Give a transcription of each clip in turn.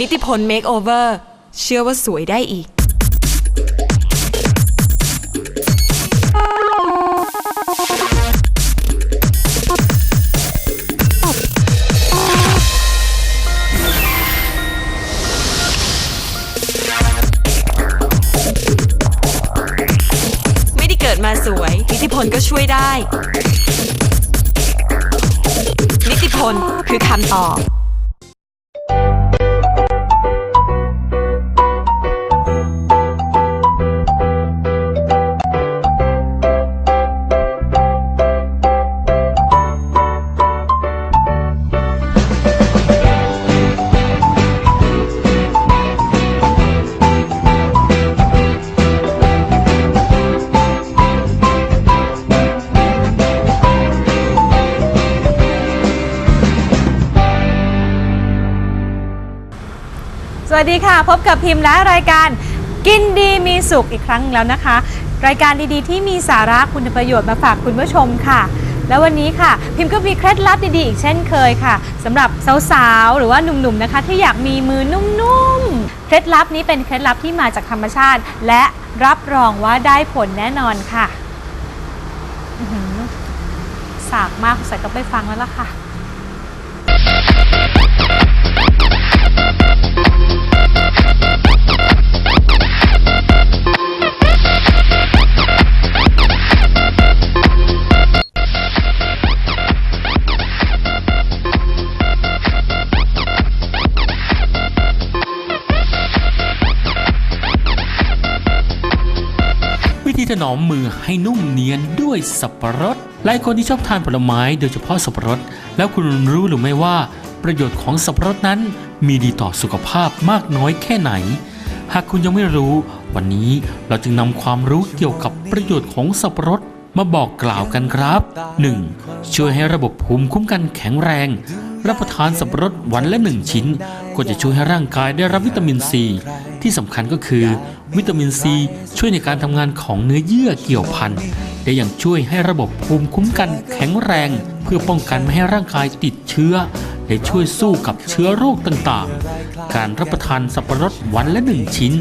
นิติพลเมคโอเวอร์เชื่อว่าสวยได้อีก ไม่ได้เกิดมาสวย นิติพลก็ช่วยได้ นิติพลคือคำตอบ วัสดีค่ะ พบกับพิมพ์และรายการกินดีมีสุขอีกครั้งแล้วนะคะ รายการดีๆ ที่มีสาระคุณประโยชน์มาฝากคุณผู้ชมค่ะ แล้ววันนี้ค่ะ พิมพ์ก็มีเคล็ดลับดีๆอีกเช่นเคยค่ะสำหรับสาวๆหรือว่าหนุ่มๆนะคะ ที่อยากมีมือนุ่มๆเคล็ดลับนี้เป็นเคล็ดลับที่มาจากธรรมชาติ และรับรองว่าได้ผลแน่นอนค่ะหือสากมากใส่ก็ไปฟังแล้วล่ะค่ะ ถนอมมือให้นุ่มเนียนด้วยสับปะรดหลายคนที่ชอบทานผลไม้โดยเฉพาะสับปะรด แล้วคุณรู้หรือไม่ว่า ประโยชน์ของสับปะรดนั้น มีดีต่อสุขภาพมากน้อยแค่ไหน หากคุณยังไม่รู้ วันนี้เราจึงนำความรู้เกี่ยวกับประโยชน์ของสับปะรดมาบอกกล่าวกันครับ 1. ช่วยให้ระบบภูมิคุ้มกันแข็งแรง รับประทานสับปะรดวันละหนึ่งชิ้น ก็จะช่วยให้ร่างกายได้รับวิตามินซีที่สำคัญก็คือ วิตามินซี ช่วยในการทำงานของเนื้อเยื่อเกี่ยวพันและยังช่วยให้ระบบภูมิคุ้มกันแข็งแรง เพื่อป้องกันไม่ให้ร่างกายติดเชื้อ และช่วยสู้กับเชื้อโรคต่างๆ การรับประทานสับปะรดวันละหนึ่งชิ้น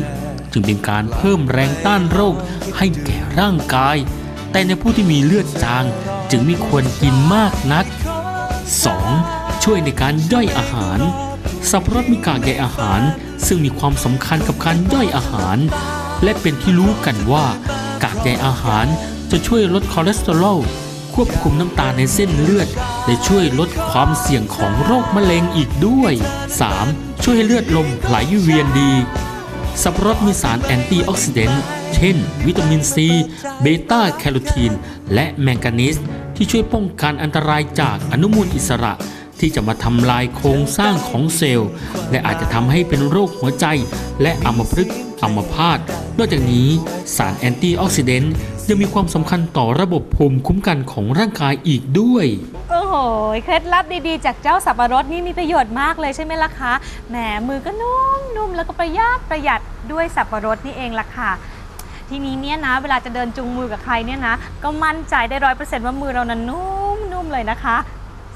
จึงเป็นการเพิ่มแรงต้านโรคให้แก่ร่างกาย แต่ในผู้ที่มีเลือดจางจึงไม่ควรกินมากนัก 2. ช่วยในการย่อยอาหาร สับปะรดมีกากใยอาหาร ซึ่งมีความสำคัญกับการย่อยอาหาร และเป็นที่รู้กันว่ากากใยอาหารจะช่วยลดคอเลสเตอรอลควบคุมน้ำตาลในเส้นเลือด และช่วยลดความเสี่ยงของโรคมะเร็งอีกด้วย 3. ช่วยให้เลือดลมไหลเวียนดี สับปะรดมีสารแอนตี้ออกซิเดนต์เช่น วิตามินซีเบต้าแคโรทีน และแมงกานีสที่ช่วยป้องกันอันตรายจากอนุมูลอิสระ ที่จะมาทำลายโครงสร้างของเซลล์ และอาจจะทำให้เป็นโรคหัวใจ และอัมพฤกษ์อัมพาตนอกจากนี้สารแอนตี้ออกซิเดนต์ยังมีความสำคัญต่อระบบภูมิคุ้มกันของร่างกายอีกด้วยโอ้โห เคล็ดลับดีๆ จากเจ้าสับปะรดนี่มีประโยชน์มากเลยใช่ไหมล่ะคะ แหม มือก็นุ่มนุ่มแล้วก็ประหยัดประหยัดด้วยสับปะรดนี่เองล่ะค่ะ ทีนี้เนี่ยนะ เวลาจะเดินจุงมือกับใครเนี่ยนะ ก็มั่นใจได้ร้อยเปอร์เซ็นต์ว่ามือเรานั้นนุ่มนุ่มเลยนะคะ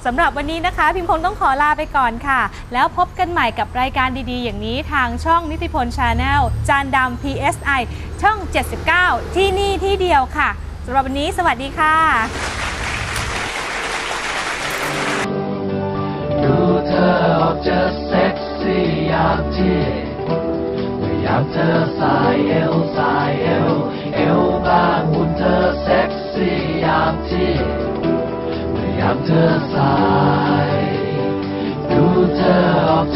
สำหรับวันนี้นะคะ พิมพ์คงต้องขอลาไปก่อนค่ะ แล้วพบกันใหม่กับรายการดีๆ อย่างนี้ทางช่องนิติพลชาแนลจานดำ PSI ช่อง 79 ที่นี่ที่เดียวค่ะสำหรับวันนี้สวัสดีค่ะดูเธอออกจะเซ็กซี่อยากที่อยากเธอสายเอวสายเอวเอวบางหุ่นเธอเซ็กซี่อยากที่ อยากเธอสายดูเธอออก